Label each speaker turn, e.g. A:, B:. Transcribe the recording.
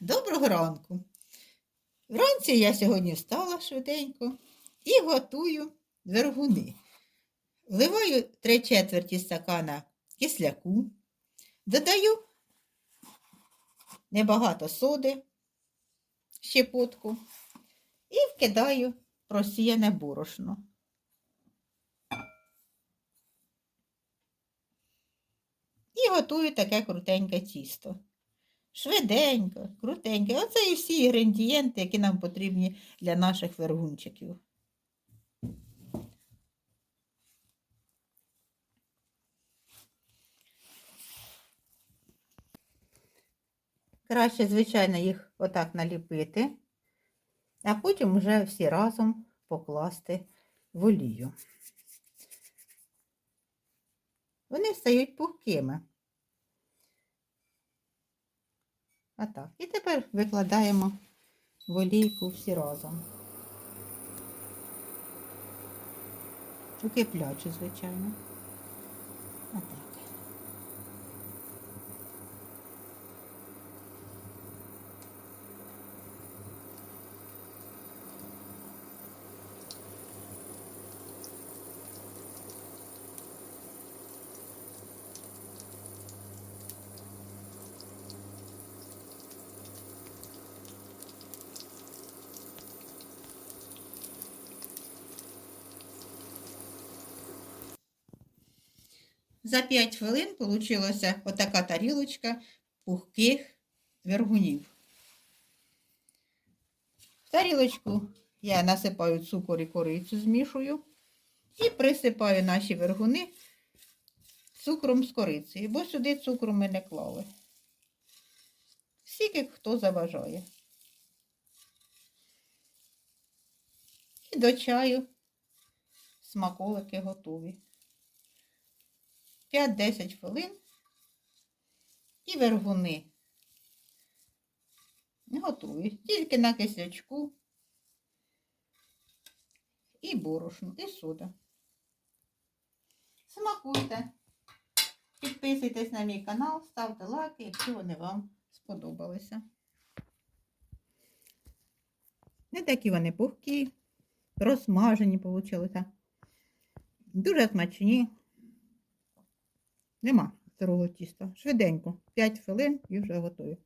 A: Доброго ранку. Вранці я сьогодні встала швиденько і готую вергуни. Вливаю 3 четверті стакана кисляку, додаю небагато соди, щепотку і вкидаю просіяне борошно. І готую таке крутеньке тісто. Швиденько, крутенько. Оце і всі інгредієнти, які нам потрібні для наших вергунчиків. Краще, звичайно, їх отак наліпити, а потім вже всі разом покласти в олію. Вони стають пухкими. Отак. І тепер викладаємо в олійку всі разом. У киплячу, звичайно. Отак. За 5 хвилин получилася отака тарілочка пухких вергунів. В тарілочку я насипаю цукор і корицю, змішую і присипаю наші вергуни цукром з корицею, бо сюди цукру ми не клали. Скільки хто заважає. І до чаю смаколики готові. 5-10 хвилин і вергуни готові. Тільки на кислячку і борошно, і сода. Смакуйте. Підписуйтесь на мій канал, ставте лайки, якщо вони вам сподобалися. Не такі вони пухкі, розсмажені получилися. Дуже смачні. Нема сирого тіста. Швиденько. 5 хвилин і вже готові.